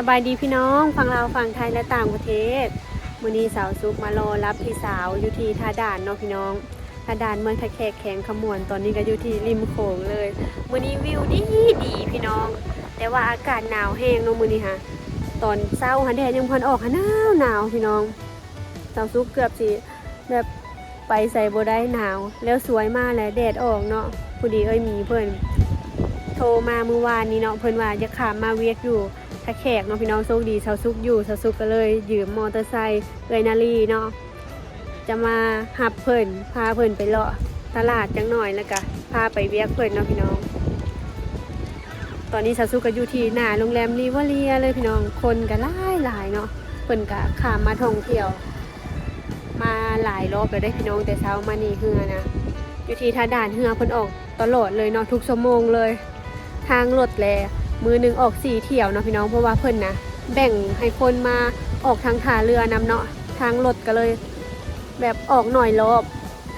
สบายดีพี่น้องฝั่งลาวฝั่งไทยและต่างประเทศมือนี้สาวซุกมารอรับพี่สาวอยู่ที่ท่าด่านเนาะพี่น้องท่าด่านเมืองทะแคกแข็งขมวนตอนนี้ก็อยู่ที่ริมโขงเลยมือนี้วิวดีดีพี่น้อง แต่ว่าอากาศหนาวแห้งเนาะมือนี้ฮะตอนเช้าหันแดดยังพอนออกหะหนาวหนาวพี่น้องสาวซุกเกือบสิแบบไปใส่โบได้หนาว แล้วสวยมากแหละแดดออกเนาะพอดีเอ้ยมีเพิ่อนโทรมาเมื่อวานนี้เนาะเพิ่อนว่าจะขามมาเวียกอยู่ ถ้าแขกเนาะพี่น้องโชคดีชาวซุกอยู่ชาวซุกก็เลยยืมมอเตอร์ไซค์เอยนาลีเนาะจะมาหับเพิ่นพาเพิ่นไปเลาะตลาดจังหน่อยแล้วก็พาไปเวียกเพิ่นเนาะพี่น้อง ตอนนี้ชาวซุกก็อยู่ที่หน้าโรงแรมรีเวอเรียเลยพี่น้องคนก็หลายหลายเนาะเพิ่นก็ขามมาท่องเที่ยว มาหลายรอบแล้วได้พี่น้องแต่เช้ามานี่เฮือนะอยู่ที่ท่าด่านเฮือเพิ่นออกตลอดเลยเนาะทุกชั่วโมงเลย ทางรถแล มือหนึ่งออกสี่เที่ยวเนาะพี่น้องเพราะว่าเพิ่นนะแบ่งให้คนมาออกทางท่าเรือนำเนาะทางรถก็เลย แบบออกหน่อยรอบ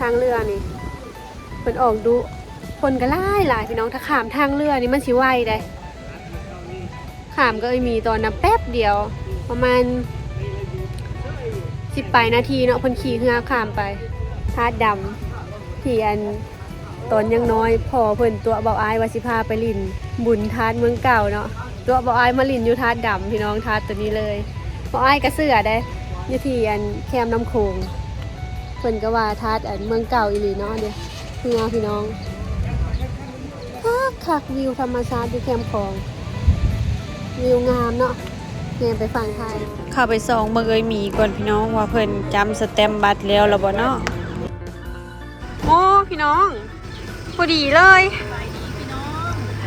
ทางเรือนี่เพิ่นออกดูคนก็หลายหลายพี่น้องถ้าขามทางเรือนี่มันสิไวได้ขามก็เอ้ยมีตอนนะแป๊บเดียว ประมาณสิบปลายนาทีเนาะเพิ่นขี่เรือข้ามไปทาดดำที่อัน ตอนยังน้อยพอเพิ่นตัวเบาอายว่าสิพาไปลินบุญทาดเมืองเก่าเนาะตัวเบาอายมาลินอยู่ทาดดำพี่น้องทาดตัวนี้เลยเบาอายก็เสื้อได้อยู่ที่อันแคมน้ำโขงเพิ่นก็ว่าทาดอันเมืองเก่าอีหลีเนาะเดี๋ยวเพื่อพี่น้องคักคักวิวธรรมชาติอยู่แคมของวิวงามเนาะเนี่ยไปฝั่งไทยเข้าไปส่องเบิ่งเอ้ยหมีก่อนพี่น้องว่าเพิ่นจำสแตมป์บัตรแล้วแล้วบ่เนาะโอ้พี่น้อง พอดีเลย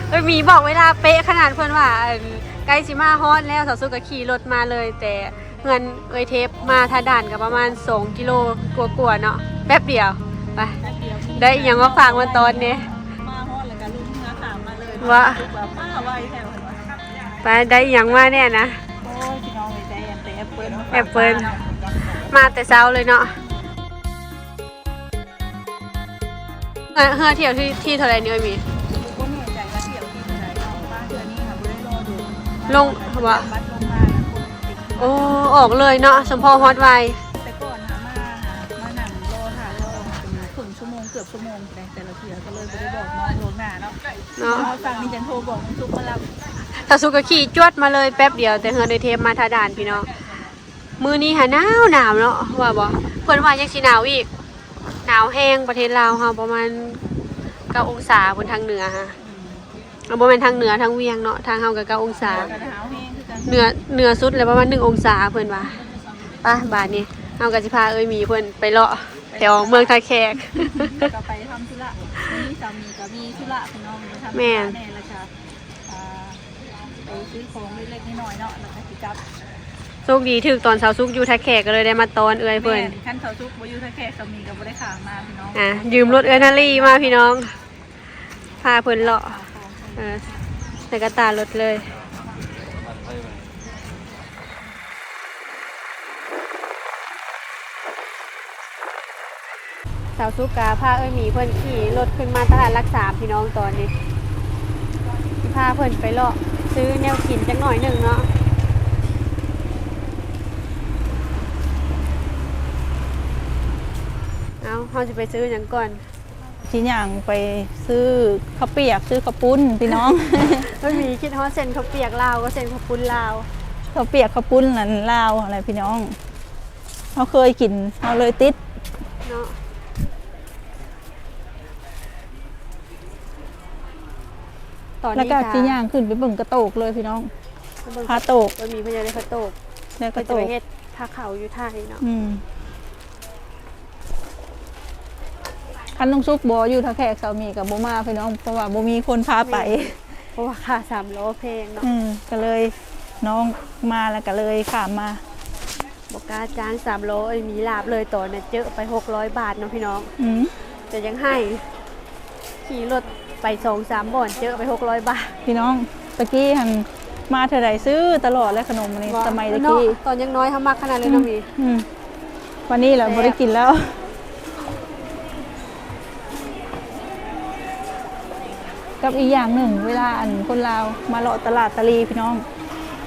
เอ้ยหมีบอกเวลาเป๊ะขนาดเพื่อนว่าอั่นใกล้สิมาฮอดแล้วสาวสุก็ขี่รถมาเลย แต่เงินเอ้ยเทปมาทาด่านกับประมาณ 2 กิโลกว่าๆเนาะแป๊บเดียวไปแป๊บเดียวได้อหยังมาฝากมาตอนนี้มาฮอดแล้วก็ลุกเนื้อขามมาเลยว่าลุกแบบมาไวแถวเห็นไหมไปได้อหยังมาแน่นะโอ้ยพี่น้องเลยใจเย็นแต่แอปเปิ้ลมาฝากแอปเปิ้ลมามาแต่เช้าเลยเนาะ เฮ้อเฮ้อเที่ยวที่ที่เท่าไหรเนี่ยเอ้ยหมี ก็แน่ใจว่าเที่ยวที่ไหนเนาะบ้านเดือนนี้ค่ะบ่ได้รอดูลงว่าบัตรลงมานะคนติดโอ้ออกเลยเนาะสมพอฮอตไวแต่ก่อนหามาหามาหนังรอถ่ายรอเป็นครึ่งชั่วโมงเกือบชั่วโมงแต่แต่ละเที่ยวก็เลยบ่ได้บอกน้องลวงหน้าเนาะเนาะพอฟังนี่จังโทรบอกน้องซุกมารับถ้าสุกขี่จวดมาเลยแป๊บเดียว แต่เฮือในเทปมาทาด่านพี่น้องมือนี้หาหนาวหนาวเนาะว่าบ่เพิ่นว่ายังสิหนาวอีก หนาวแห้งประเทศลาวเฮาประมาณ9องศาบนทางเหนือฮะเอาบ่แม่นทางเหนือทางเวียงเนาะทางเฮาก็9องศาก็หนาวแห้งคือกันเหนือเหนือสุดเลยประมาณ1องศาเพิ่นว่าไป่ะบาดนี้เฮาก็สิพาเอ้ยหมีเพิ่นไปเลาะแถวเมืองท่าแขกแล้วก็ไปทำธุระนี่สามีก็มีธุระพี่น้องไปทำธุระแม่นแน่แล้วค่ะอ่าไปซื้อของเล็กๆน้อยๆเนาะแล้วก็สิกลับ โชคดีถึกตอนเช้าสุกอยู่ท่าแขกก็เลยได้มาตอนเอ้ยเพิ่นแม่ขั้นเขาซุกบ่อยู่ท่าแค่สามีก็บ่ได้ขางมาพี่น้องอะยืมรถเอ้ยนาลีมาพี่น้องพาเพิ่นเลาะขางของเออใส่กระตารถเลยสาวสุกาพาเอ้ยหมีเพิ่นขี่รถขึ้นมาตลาดรักษาพี่น้องตอนนี้สิพาเพิ่นไปเลาะซื้อแนวกินจักหน่อยหนึ่งเนาะ เอาเราจะไปซื้ออย่างก่อนสิย่างไปซื้อข้าวเปียกซื้อข้าวปุ้นพี่น้องเอ้ยหมีคิดฮอดเส้นข้าวเปียกลาวก็เส้นข้าวปุ้นลาวข้าวเปียกข้าวปุ้นนั่นลาวอะไรพี่น้องเขาเคยกินเขาเลยติดเนาะตอนแล้วนี้ก็ค่ะสิย่างขึ้นไปเบิ่งกระโตกเลยพี่น้องพาโตกมันมีพญาในพระโตกแล้วกก็ระจะโตไปกเฮ็ดทาเขาอยู่ท่านี้เนาะอืม คันน้องซุกบออยู่ท่าแขกสามีกับโบมาพี่น้องเพราะว่าโบมีคนพาไป เพราะว่าค่าสามล้อเพลงเนาะอืมก็เลยน้องมาแล้วก็เลยขามมาบอกกล้าจ้างสามล้อไอ้ยมีลาบเลยต่อเนี่ยเจอไปหกร้อยบาทเนาะพี่น้อง อืมแต่ยังให้ ขี่รถไปสองสามบ่อนเจอไปหกร้อยบาทพี่น้องตะกี้หันมาเท่าไหรซื้อตลอดเลยขนมนี่สมัยตะกี้เนาะตอนยังน้อยทำมากขนาดเลยเนาะมี อืมวันนี้แหละแซ่บบ่ได้กินแล้ว กับอีกอย่างหนึ่ง เวลาอันคนลาวมาเลาะตลาดตะลีพี่น้อง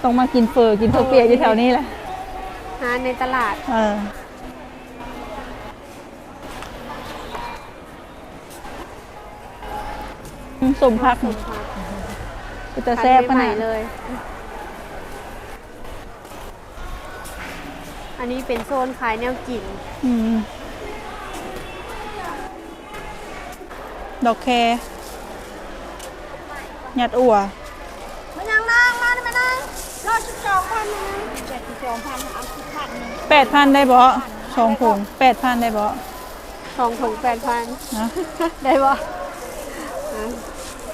ต้องมากินเฟอร์กินข้าวเปียกอยู่แถวนี้แหละหาในตลาด เอออืมสมพักก็จะแซ่บขขนานาดดเลย อันนี้เป็นโซนขายแนวกินอืมดอกแค หยัดอั่วมันยังนางมาได้ไหมนางรอดสิบสองพันนะเจ็ดสิบสองพันเอาสิบพันหนึ่งแปดพันได้บ่สองถุงแปดพันได้บ่สองถุงแปดพันนะได้บ่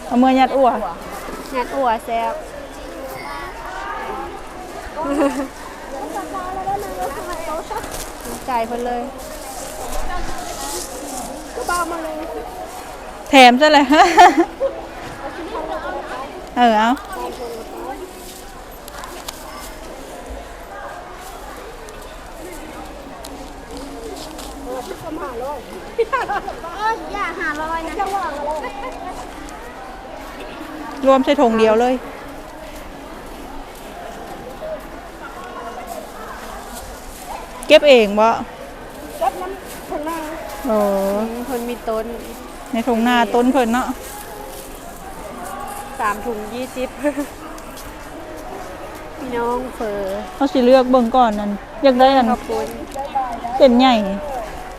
เอามือหยัดอั่วงานอัวแซ่บจ่ายเพิ่นเลยแถมซะเลย เออเอาเอออย่าหาร้อยนะรวมใส่ถุงเดียวเลยเก็บเองบ่รถน้ำคนแม่โอ้เพิ่นมีต้น ในถุงนาต้นเพิ่นเนาะ สามถุงยี่สิบพี่น้องเฟอเขาสิเลือกเบิ่งก่อนนั่นอยากได้นั่นขอบคุณเป็นใหญ่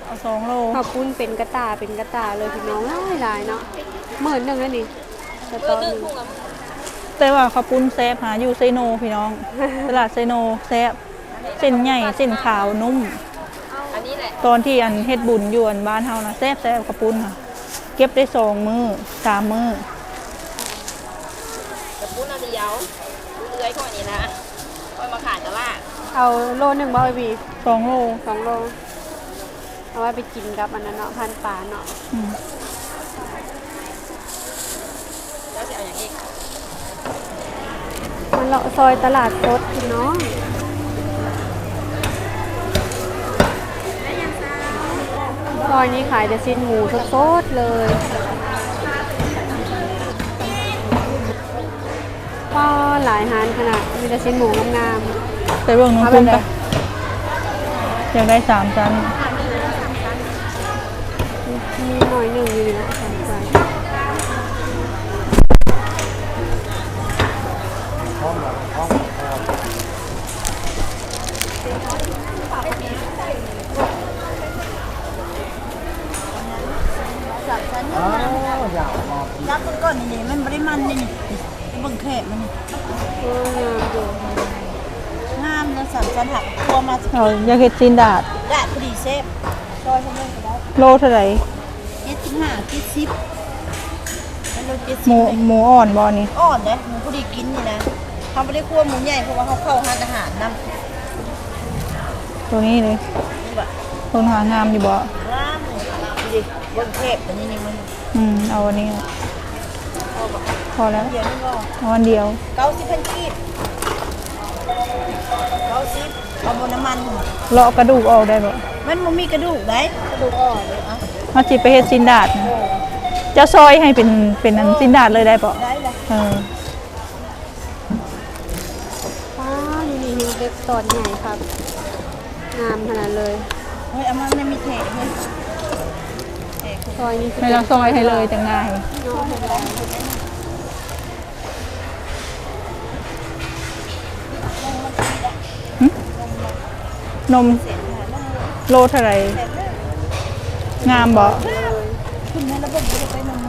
เอาสองโลขอบคุณเป็นกระตาเป็นกระตาเลยพี่น้องหลายหลายๆเนาะหมื่นหนึ่งแล้วนี่สตอหนึ่งแต่ว่าข้าวปุ้นแซ่บหาอยู่ไซโนพี่น้อง ตลาดไซโนแซ่บเส้นใหญ่เส้นขาวนุ่มอันนี้แหละตอนที่อันเฮ็ดบุญอยู่อันบ้านเฮานะแซ่บแซ่บข้าวปุ้นค่ะ เก็บได้สองมือสามมือ กับปุ้นเอาเดียวเลื้อยก่อนนี้นะค่อยมาขายตลาดเอาโลหนึ่งบ่ไอบีสองโลสองโล เอาไว้ไปกินกับอันนั้นเนาะพันป่าเนาะอืมแล้วจะเอาอย่างนี้มันเลาะซอยตลาดสดพี่น้องซอยนี้ขายแต่สิ้นหมูสดๆเลย ก็หลายฮานขนาดมีแต่สิ้นหมูงามแต่เบิ่งน้องเอาคุ้มไปปะอยากได้สามชั้นๆมีหน่อยหนึ่งอยู่นะสนใจยับมันก่อนนี่มันบริมันนี่นี่เบิ่งแขกมันเอ องามอยู่งามนะสามชั้นหักตัวมาเอาอยากเฮ็ดจีนดาดได้พอดีเซฟซอยเท่านั้นก็ได้โลเท่าไหร่เจ็ดสิบห้าเจ็ดสิบแล้วเราเจ็ดหสิบมูหมูอ่อนบ่นี่อ่อนนะหมูพอดีกินนี่นะเขาไม่ได้คั่วหมูใหญ่เพราะว่าเขาเข้าห้างอาหารน้ตัวนี้เลยำนี่แบบต้นหางามอยู่บ่งามดูดิเบิ่งแขกอันนี้นี่มันอืมเอาอันนี้ พอแล้วเดี๋ยวนี่ก็เอาอันเดียวเก้าสิบพันกีบเก้าสิบเอาบนน้ำมัน เลาะกระดูกออกได้บ่มันมันมีกระดูกได้กระดูกอ่อนเลยอะเฮาสิไปเฮ็ดจีนดาดนะจะซอยให้เป็นเป็นอันจีนดาดเลยได้บ่ได้เลยเออป้าอยู่นี่ฮิวเล็กตอนใหญ่ครับ งามขนาดเลยเฮ้ยเอามันไม่มีแขกเลยซอยนี้ให้เราซอยให้เลยจังง่ายเนาะเห็นแล้ว นมโลเท่าไหร่งามบ่คุณแม่ระบบจะไปนม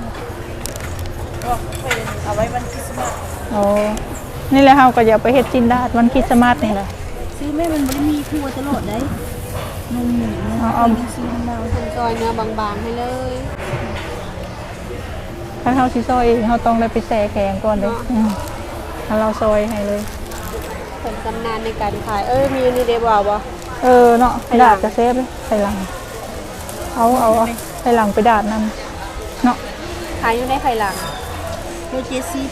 ก็ไปเอาไว้วันคริสต์มาสโอ้นี่แหละเฮาก็อยากไปเฮ็ดจีนดาดวันคริสต์มาสนี่แหละซื้อแม่มันไม่ได้มีครัวตลอดได้นมหมูเอาเอาซื้อมะนาวเป็นซอยเนื้อบางๆให้เลยถ้าเฮาสิซอยเองเฮาต้องได้ไปแช่แข็งก่อนเด้อืมถ้าเราซอยให้เลยผลจำนานในการขายเอ้ยมีอันนี่เดบ่าวบ่ เออเนาะไปหลัดางดกระเซฟเลยไปหลัง เอาเอาเอาไปหลังไปดาดนํเนาะขายอยู่ในไข่หลังโรเจซี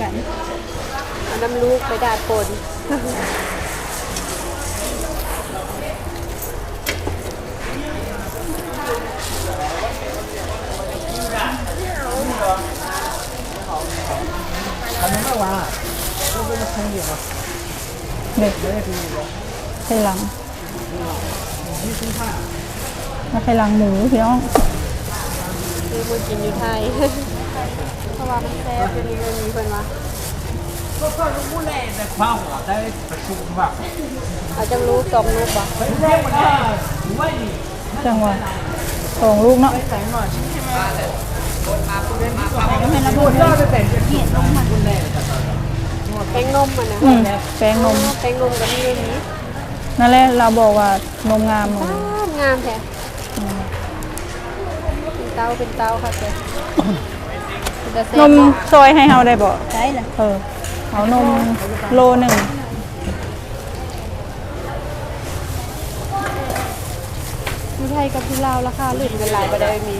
กันเอาน้ำลูกไปดาดปนอันนี้ไม่ว่าเด็ก ไข่หลังแล้วไข่หลังหมูพี่น้องคือมากินอยู่ไทยเพราะว่ามันแซ่บอยู่นี่มันมีเพิ่นว่าก็ก็รู้แหละแต่ความหัวได้ประชุมแบบเอาจังลูกสองลูกบ่เฮ้ยแม่มันได้หรือว่าดีจังหวะสองลูกเนาะแต่หน่อยใช่ไหมดูดยอดแต่จะเห็นลงมาคุณแน่แป้งนมมันนะอืมแป้งนมแป้งนมก็มีอันนี้ นั่นแหละเราบอกว่านมงามหนูอ้าวงามแท้เป็นเต้าเป็นเต้าค่ะเจ้จะแซ่นบมบ่ซอยให้เฮาได้บ่ได้เลยเออเอานมโลหนึ่งที่ไทยกับที่ลาวราคาลื่นกันหลายบ่ได้มี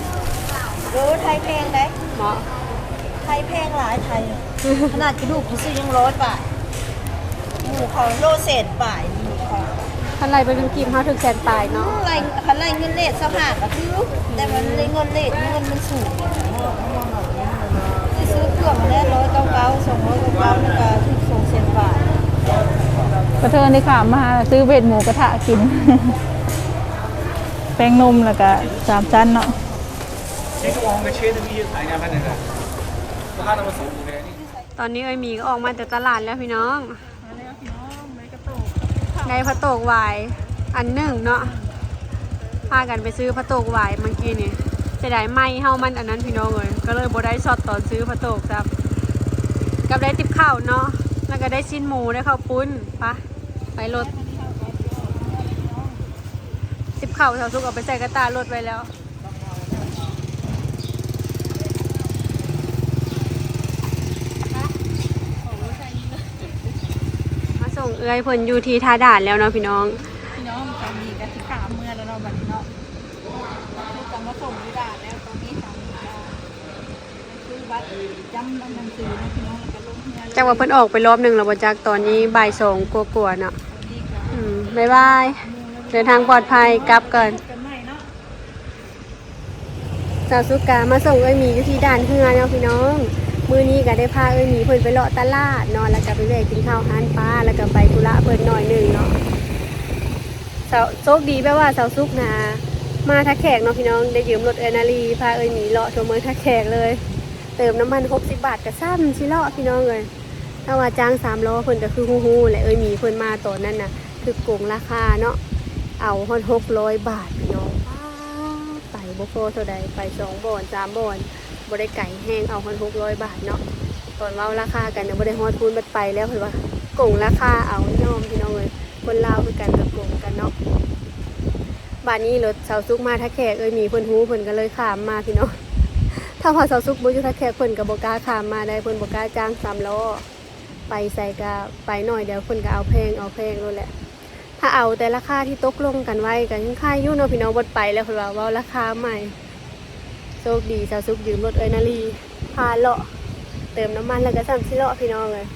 รู้ไทยแพงได้เหมาะไทยแพงหลายไทย ขนาดกระดูกเขาซื้อยังร้อยบาทหมูเขาโลเศษบาทหมูเขา คันไรบริมกีบเขาถึงแสนปลายเนาะไรคันไรเงินเลทสหาก็คือแต่มันเลยเงินเลทเงินมันสูงที่ซื้อเครื่องมาแล้ร้อยเก้าเก้าสองร้อยเก้าเก้าแล้วก็ถึงสองแสนบาทกระเทินได้ข่ามาซื้อเบ็ดหมูกระทะกิน แป้งนมแล้วก็สามชั้นเนาะตอนนี้เอ้มีก็ออกมาจากตลาดแล้วพี่น้อง ได้พระโตกไวายอันหนึ่งเนาะพากันไปซื้อพระโตกไวายเมื่อกี้นี่จะได้ไม่เฮามันอันนั้นพี่น้องเลยก็เลยบได้ช็อตตอนซื้อพระโตกครับกับได้ติบข้าวเนาะแล้วก็ได้ชิ้นหมูได้ข้าวปุ้นปะไปรถติบข้าวชาวสุกเอาไปใส่กระตารถไว้แล้ว ส่งเอื้อยเพิ่นอยู่ที่ท่าด่านแล้วเนาะพี่น้อง พี่น้องสามีกันที่ขาเมื่อแล้วเราบัดนี้เนาะลูกกำมาส่งที่ด่านแล้วตอนนี้สามีก็ซื้อบัตรจำหนังสือนะพี่น้องแล้วก็ลงเงินจังว่าเพิ่นออกไปรอบหนึ่งแล้วบ่จักตอนนี้บ่ายสองกลัวาๆเนาะอืมบ๊ายบาย เดินทางปลอดภัยกลับก่อน กันใหม่เนาะ สาวสุกามาส่งเอ้ยหมีอยู่ที่ด่านเฮือเนาะพี่น้อง มื้อนี้ก็ได้พาเอ้ยหมีเพิ่นไปเลาะตลาดเนาะแล้วก็ไปแวะกินข้าวร้านป้าแล้วก็ไปธุระเพิ่นหน่อยหนึงเนาะสาวโชคดีแปลว่าสาวสุกนามาทักแขกเนาะพี่น้องได้ยืมรถเอนาลีพาเอ้ยหมีเลาะทั่วเมืองทักแขกเลย เติมน้ำมัน60บาทก็ซ้ำสิเลาะพี่น้องเลยถ้าว่าจ้างสามล้อเพิ่นก็คือฮู้ๆแหละเอ้ยหมีเพิ่นมาตอนนั้นน่ะ คือโกงราคาเนาะเอาฮอด600บาทพี่น้องไปบ่พอเท่าใดไปสองบอนสามบอน บ่ได้ไก่แห้งเอาฮอด600บาทเนาะตอนเว้าราคากันเน่ะบ่ได้ฮอดทุนบัดไปแล้วเพิ่นว่าโกงราคาเอายอมพี่น้องเอ้ยคนลาวคือกันกับโกงกันเนาะบ้านนี้รถเสาซุกมาทักแขกเอ้ยมีเพิ่นฮู้เพิ่นก็เลยขามมาพี่น้องถ้าพอเสาซุกบ่อยู่ทักแขกเพิ่นก็บ่กล้าขามมาได้เพิ่นบ่กล้าจ้างสามล้อไปใส่ก็ไปหน่อยเดี๋ยวคนก็เอาแพงเอาแพงนั่นแหละถ้าเอาแต่ราคาที่ตกลงกันไว้กันยังค่ายยุ่เนาะพี่น้องบดไปแล้วคนว่าเว่าราคาใหม่ โชคดีสาวซุกยืมรถเอ้ยนาลีพาเลาะเติมน้ำมันแล้วก็ซ้ำสิเลาะพี่น้องเลย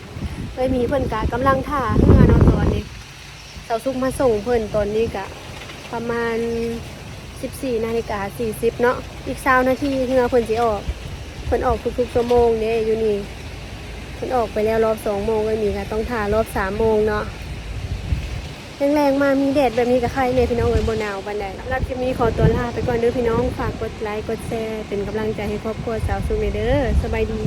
เอ้ยมีเพิ่นกะกำลังท่าเฮือนาะตอนนี้สาวซุกมาส่งเพิ่อนตอนนี้กะประมาณ 14นาฬิกา40เนาะอีก20นาทีเฮือเพิ่อนสิออกเพิ่นออกทุกๆชั่วโมงเด้อยู่นี่มันออกไปแล้วรอบสองโมงก็มีค่ะต้องถ่ารอบสามโมงเนาะ แรงๆมามีแดดแบบนี้กับใครเนี่ยพี่น้องเอ๋ยบนหนาวบันไดรักจะมีขอตัวลาไปก่อนเด้อพี่น้องฝากกดไลค์กดแชร์เป็นกำลังใจให้ครอบครัวสาวซูเมเดอร์สบายดี